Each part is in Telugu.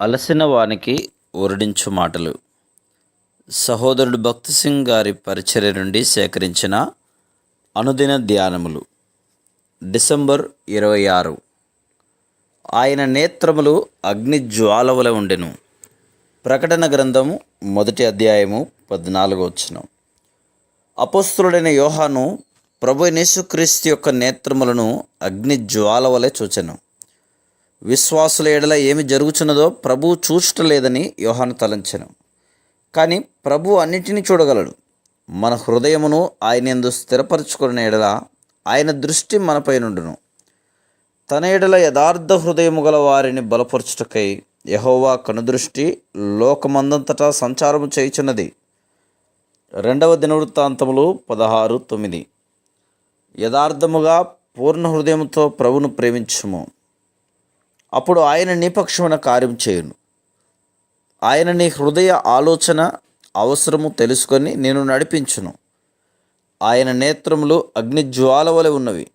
అలసిన వానికి ఊరడించు మాటలు. సహోదరుడు భక్తి సింగ్ గారి పరిచర్య నుండి సేకరించిన అనుదిన ధ్యానములు. డిసెంబర్ ఇరవై ఆరు. ఆయన నేత్రములు అగ్ని జ్వాలవల ఉండెను. ప్రకటన గ్రంథము మొదటి అధ్యాయము పద్నాలుగు వచ్చిన అపోస్తులుడైన యోహాను ప్రభు యేసుక్రీస్తు యొక్క నేత్రములను అగ్ని జ్వాల వలె చూచెను. విశ్వాసుల ఎడల ఏమి జరుగుచున్నదో ప్రభు చూచటలేదని యోహాను తలంచెను. కానీ ప్రభు అన్నిటినీ చూడగలడు. మన హృదయమును ఆయన ఎందు స్థిరపరచుకున్న ఎడల ఆయన దృష్టి మనపై నుండును. తన ఎడల యథార్థ హృదయము గల వారిని బలపరచుటకై యహోవా కనుదృష్టి లోకమందంతటా సంచారము చేయుచున్నది. రెండవ దినవృత్తాంతములు పదహారు తొమ్మిది. యథార్థముగా పూర్ణ హృదయముతో ప్రభును ప్రేమించుము. అప్పుడు ఆయన నీ కార్యం చేయును. ఆయన నీ హృదయ ఆలోచన అవసరము తెలుసుకొని నేను నడిపించును. ఆయన నేత్రములు అగ్ని జ్వాల వలె ఉన్నవి.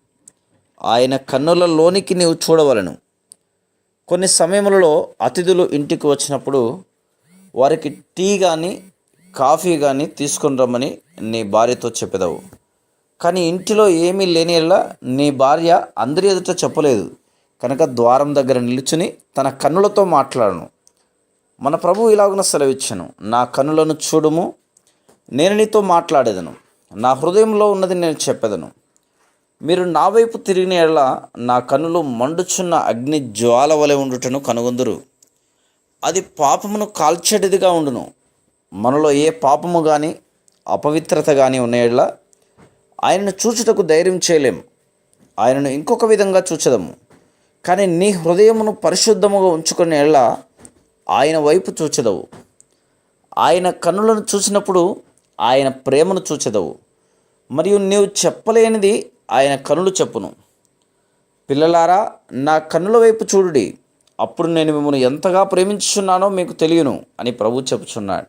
ఆయన కన్నులలోనికి నీవు చూడవలను. కొన్ని సమయములలో అతిథులు ఇంటికి వచ్చినప్పుడు వారికి టీ కానీ కాఫీ కానీ తీసుకొని రమ్మని నీ భార్యతో చెప్పేదావు. కానీ ఇంటిలో ఏమీ లేనిలా నీ భార్య అందరి ఎదుట చెప్పలేదు. కనుక ద్వారం దగ్గర నిలుచుని తన కన్నులతో మాట్లాడను. మన ప్రభు ఇలాగున సెలవిచ్చాను నా కన్నులను చూడుము నేను నీతో మాట్లాడేదను. నా హృదయంలో ఉన్నది నేను చెప్పేదను. మీరు నా వైపు తిరిగిన ఎడల నా కన్నులు మండుచున్న అగ్ని జ్వాల వలె ఉండుటను కనుగొందురు. అది పాపమును కాల్చేటిదిగా ఉండును. మనలో ఏ పాపము కానీ అపవిత్రత కానీ ఉన్న ఎడల ఆయనను చూచుటకు ధైర్యం చేయలేము. ఆయనను ఇంకొక విధంగా చూచదము. కానీ నీ హృదయమును పరిశుద్ధముగా ఉంచుకునే ఆయన వైపు చూచెదవు. ఆయన కన్నులను చూసినప్పుడు ఆయన ప్రేమను చూచెదవు. మరియు నీవు చెప్పలేనిది ఆయన కనులు చెప్పును. పిల్లలారా నా కన్నుల వైపు చూడుడి. అప్పుడు నేను మిమ్మల్ని ఎంతగా ప్రేమించుచున్నానో మీకు తెలియను అని ప్రభు చెబుచున్నాడు.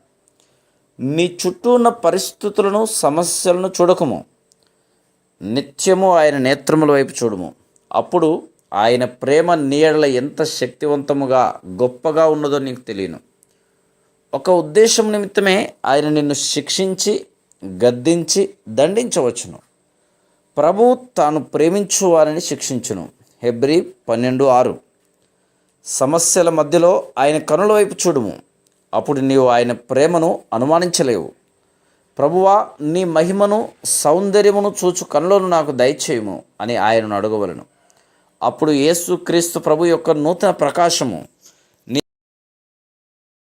నీ చుట్టూ ఉన్న పరిస్థితులను సమస్యలను చూడకము. నిత్యము ఆయన నేత్రముల వైపు చూడము. అప్పుడు ఆయన ప్రేమ నీడల ఎంత శక్తివంతముగా గొప్పగా ఉన్నదో నీకు తెలియను. ఒక ఉద్దేశం నిమిత్తమే ఆయన నిన్ను శిక్షించి గద్దించి దండించవచ్చును. ప్రభు తాను ప్రేమించు వారిని శిక్షించును. హెబ్రి పన్నెండు ఆరు. సమస్యల మధ్యలో ఆయన కనుల వైపు చూడుము. అప్పుడు నీవు ఆయన ప్రేమను అనుమానించలేవు. ప్రభువా నీ మహిమను సౌందర్యమును చూచు కనులను నాకు దయచేయము అని ఆయనను అడగవలను. అప్పుడు యేసుక్రీస్తు ప్రభు యొక్క నూతన ప్రకాశము.